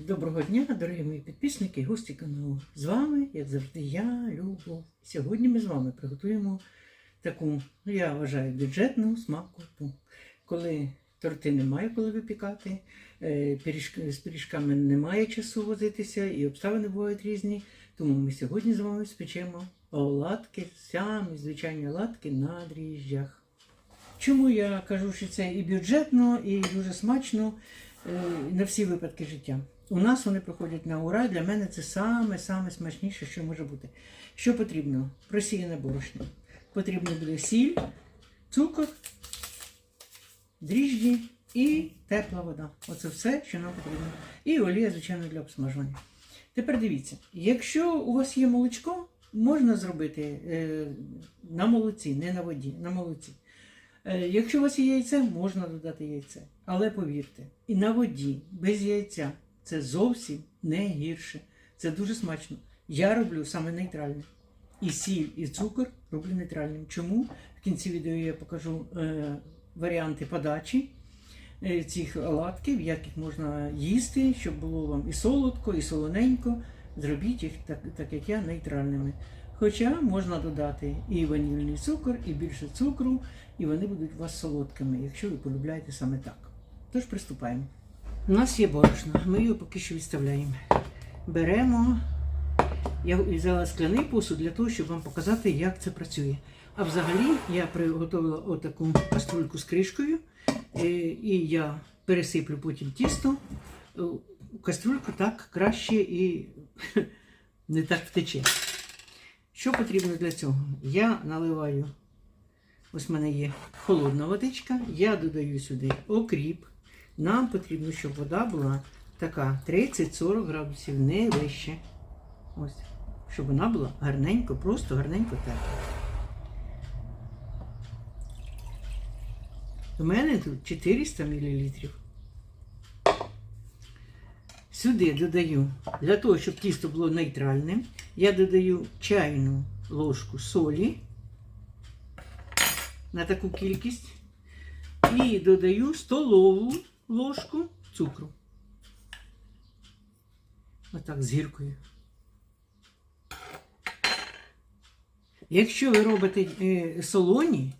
Доброго дня, дорогі мої підписники і гості каналу. З вами, як завжди, я, Любов. Сьогодні ми з вами приготуємо таку, ну я вважаю, бюджетну смакоту. Коли торти немає коли випікати, е, з пиріжками немає часу возитися і обставини бувають різні. Тому ми сьогодні з вами спечемо оладки, самі звичайні оладки на дріжджах. Чому я кажу, що це і бюджетно, і дуже смачно е, на всі випадки життя? У нас вони проходять на ура. Для мене це саме-саме смачніше, що може бути. Що потрібно? Просіяне борошно. Потрібно буде сіль, цукор, дріжджі і тепла вода. Оце все, що нам потрібно. І олія, звичайно, для обсмажування. Тепер дивіться, якщо у вас є молочко, можна зробити е, на молоці, не на воді, на молоці. Е, Якщо у вас є яйце, можна додати яйце. Але повірте, і на воді без яйця це зовсім не гірше. Це дуже смачно. Я роблю саме нейтральне. І сіль, і цукор роблю нейтральним. Чому? В кінці відео я покажу е, варіанти подачі е, цих оладків, як їх можна їсти, щоб було вам і солодко, і солоненько. Зробіть їх так, так як я, нейтральними. Хоча можна додати і ванільний цукор, і більше цукру, і вони будуть у вас солодкими, якщо ви полюбляєте саме так. Тож приступаємо. У нас є борошно, ми його поки що відставляємо. Беремо, я взяла скляний посуд для того, щоб вам показати, як це працює. А взагалі я приготувала отаку каструльку з кришкою, е, і я пересиплю потім тісто е, каструльку так краще і не так втече. Що потрібно для цього? Я наливаю, ось в мене є холодна водичка, я додаю сюди окріп. Нам потрібно, щоб вода була така 30-40 градусів, не вище. Ось, щоб вона була гарненько, просто гарненько тепла. У мене тут 400 мл. Сюди додаю, для того, щоб тісто було нейтральним, я додаю чайну ложку солі на таку кількість і додаю столову ложку цукру. Отак з гіркою. Якщо ви робите е, солоні,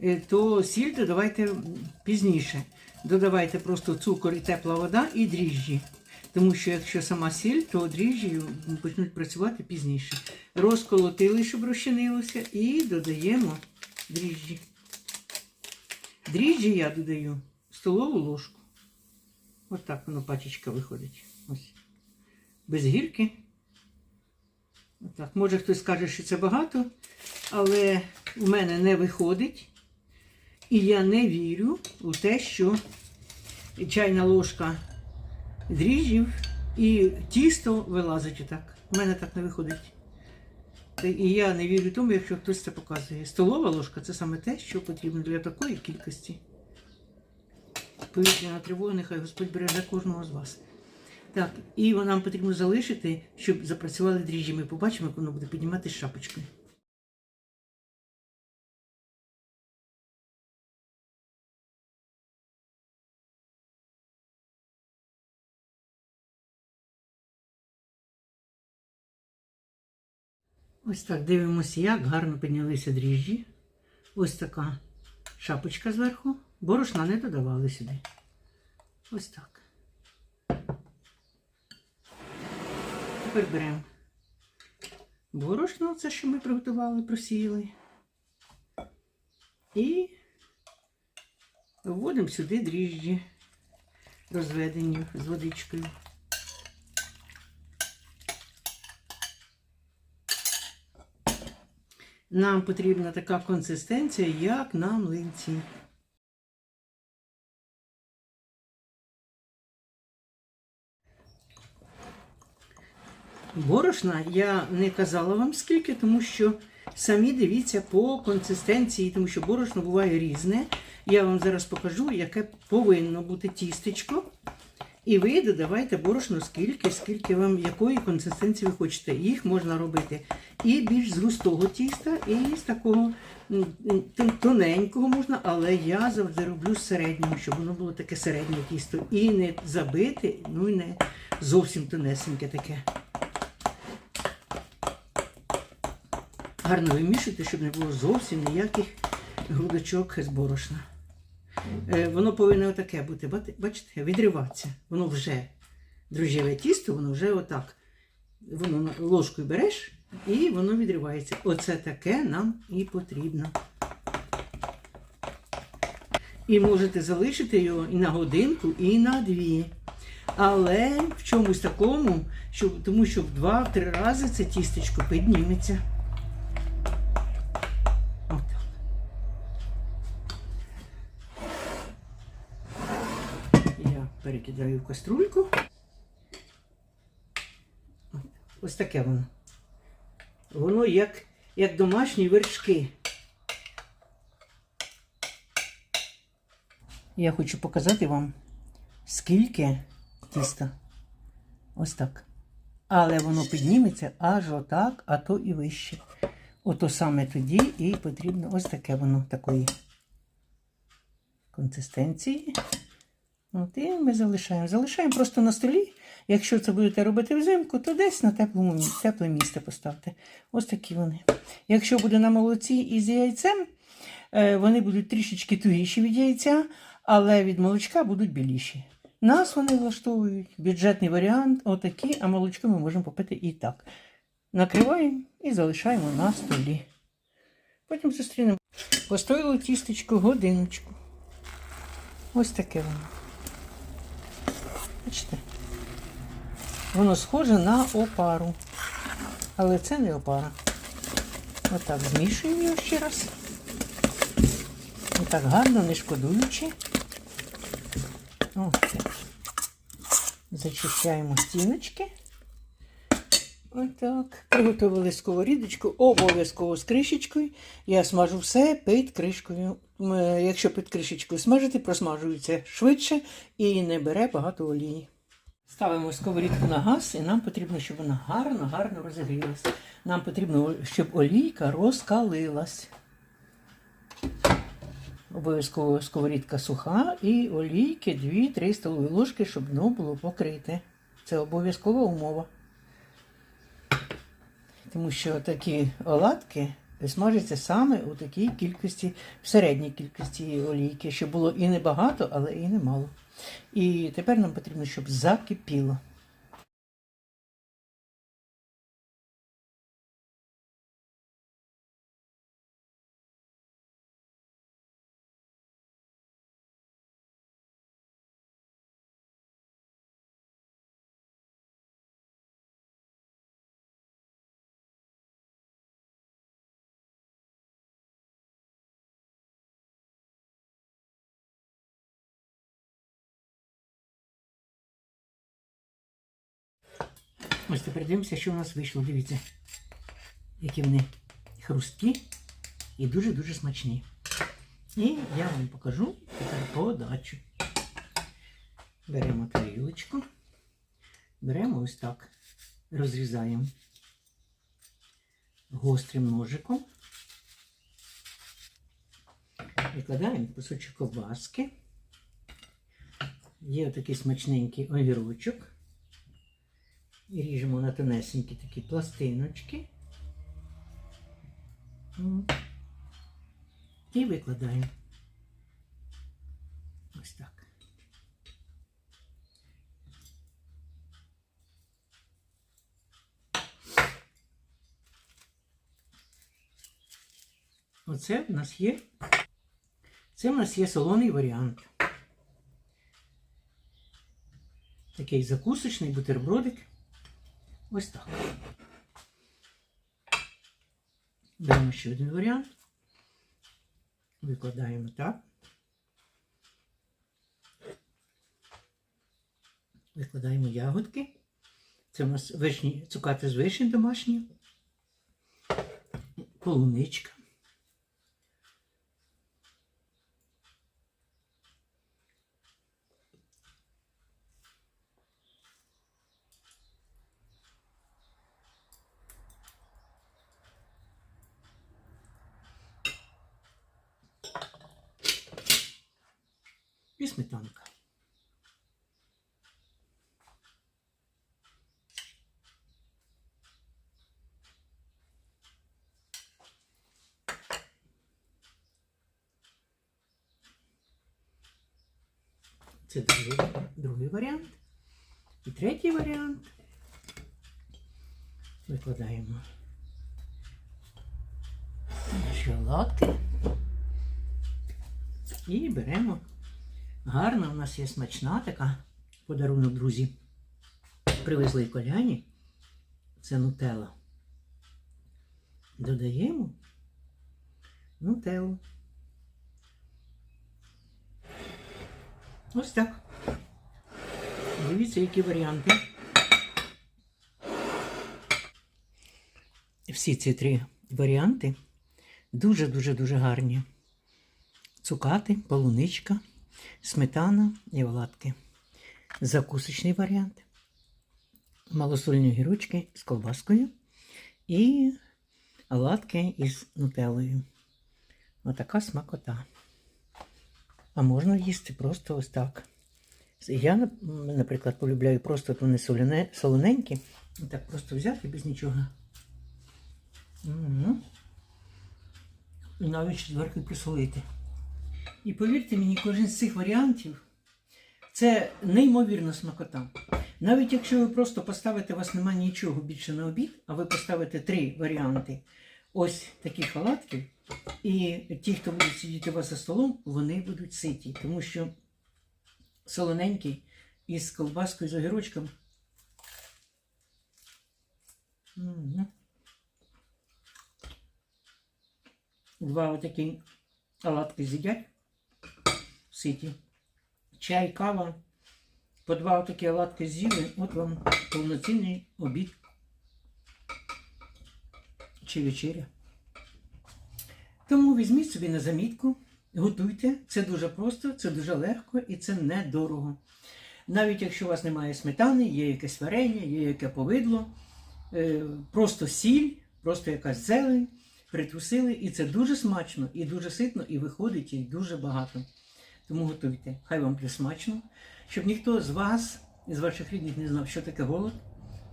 е, то сіль додавайте пізніше. Додавайте просто цукор і тепла вода і дріжджі. Тому що якщо сама сіль, то дріжджі почнуть працювати пізніше. Розколотили, щоб розчинилося, і додаємо дріжджі. Дріжджі я додаю столову ложку. Ось так воно пачечка виходить. Ось. Без гірки. Отак. Може хтось скаже, що це багато, але у мене не виходить. І я не вірю у те, що чайна ложка дріжджів і тісто вилазить отак. У мене так не виходить. І я не вірю тому, якщо хтось це показує. Столова ложка це саме те, що потрібно для такої кількості. Повітряна тривога, нехай Господь береже кожного з вас. Так, і нам потрібно залишити, щоб запрацювали дріжджі. Ми побачимо, як воно буде підніматися шапочкою. Ось так дивимося, як гарно піднялися дріжджі. Ось така шапочка зверху. Борошна не додавали сюди. Ось так. Тепер беремо борошно, це що ми приготували, просіяли. І вводимо сюди дріжджі, розведені з водичкою. Нам потрібна така консистенція, як на млинці. Борошна я не казала вам скільки, тому що самі дивіться по консистенції, тому що борошно буває різне. Я вам зараз покажу, яке повинно бути тістечко. І ви додавайте борошно скільки, скільки вам, якої консистенції ви хочете. Їх можна робити і більш з густого тіста, і з такого тоненького можна, але я завжди роблю з середнього, щоб воно було таке середнє тісто. І не забите, ну і не зовсім тонесеньке таке. Гарно вимішуйте, щоб не було зовсім ніяких грудочок з борошна. Е, воно повинно отаке бути, бачите, відриватися. Воно вже дрожжеве тісто, воно вже отак. Воно ложкою береш і воно відривається. Оце таке нам і потрібно. І можете залишити його і на годинку, і на дві. Але в чомусь такому, що, тому що в два-три рази це тістечко підніметься. Отак. Я перекидаю в каструльку. Ось таке воно. Воно як, як домашні вершки. Я хочу показати вам, скільки тіста. Ось так. Але воно підніметься аж отак, а то і вище. Ото саме тоді і потрібно ось таке воно такої консистенції. От, і ми залишаємо. Залишаємо просто на столі. Якщо це будете робити взимку, то десь на теплому, тепле місце поставте. Ось такі вони. Якщо буде на молоці із яйцем, е, вони будуть трішечки тугіші від яйця, але від молочка будуть біліші. Нас вони влаштовують бюджетний варіант, отакі, а молочко ми можемо попити і так. Накриваємо і залишаємо на столі. Потім зустрінемо. Постояло тістечко годиночку. Ось таке воно. Бачите? Воно схоже на опару. Але це не опара. Отак змішуємо його ще раз. Отак гарно, не шкодуючи. Так. Зачищаємо стіночки. Отак. Приготували сковорідочку, обов'язково з кришечкою. Я смажу все під кришкою. Е, Якщо під кришечкою смажити, просмажується швидше і не бере багато олії. Ставимо сковорідку на газ, і нам потрібно, щоб вона гарно, гарно розігрілась. Нам потрібно, щоб олійка розкалилась. Обов'язково сковорідка суха і олійки 2-3 столові ложки, щоб дно було покрите. Це обов'язкова умова. Тому що такі оладки смажаться саме у такій кількості, в середній кількості олійки, щоб було і не багато, але і не мало. І тепер нам потрібно, щоб закипіло. Ось тепер дивимося, що у нас вийшло. Дивіться, які вони хрусткі і дуже-дуже смачні. І я вам покажу тепер подачу. Беремо тарілочку, беремо ось так, розрізаємо гострим ножиком, викладаємо кусочок ковбаски. Є такий смачненький огірочок. І ріжемо на тонесенькі такі пластиночки. І викладаємо. Ось так. Оце в нас є. Це в нас є солоний варіант. Такий закусочний бутербродик. Ось так. Беремо ще один варіант. Викладаємо так. Викладаємо ягодки. Це у нас вишні, цукати з вишень домашні. Полуничка. І сметанка. Це другий, другий варіант. І третій варіант. Викладаємо наші оладки. І беремо. Гарна у нас є смачна така подарунок, друзі. Привезли коляні. Це нутелла. Додаємо нутеллу. Ось так. Дивіться, які варіанти. Всі ці три варіанти дуже-дуже-дуже гарні. Цукати, полуничка, сметана і оладки. Закусочний варіант. Малосольні гірочки з колбаскою і оладки із нутеллою. Отака смакота. А можна їсти просто ось так. Я, наприклад, полюбляю просто то не соляне, солоненькі. Так просто взяти без нічого. Мгм. І навіть зверху присолити. І повірте мені, кожен з цих варіантів це неймовірна смакота. Навіть якщо ви просто поставите, у вас немає нічого більше на обід, а ви поставите три варіанти ось таких оладків, і ті, хто будуть сидіти у вас за столом, вони будуть ситі, тому що солоненький із колбаскою з огірочком. Два отакі оладки з'їдять ситі. Чай, кава. По два отакі оладки з'їли, от вам повноцінний обід чи вечеря. Тому візьміть собі на замітку, готуйте. Це дуже просто, це дуже легко і це недорого. Навіть якщо у вас немає сметани, є якесь варення, є яке повидло, е, просто сіль, просто якась зелень, притрусили, і це дуже смачно, і дуже ситно, і виходить їх дуже багато. Тому готуйте. Хай вам буде смачно, щоб ніхто з вас, з ваших рідних не знав, що таке голод,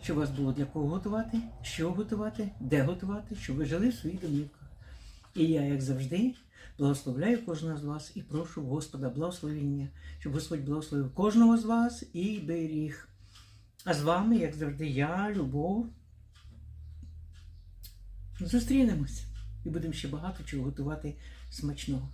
щоб у вас було для кого готувати, що готувати, де готувати, щоб ви жили в своїх домівках. І я, як завжди, благословляю кожного з вас і прошу Господа благословення, щоб Господь благословив кожного з вас і беріг. А з вами, як завжди, я, Любов. Зустрінемось і будемо ще багато чого готувати смачного.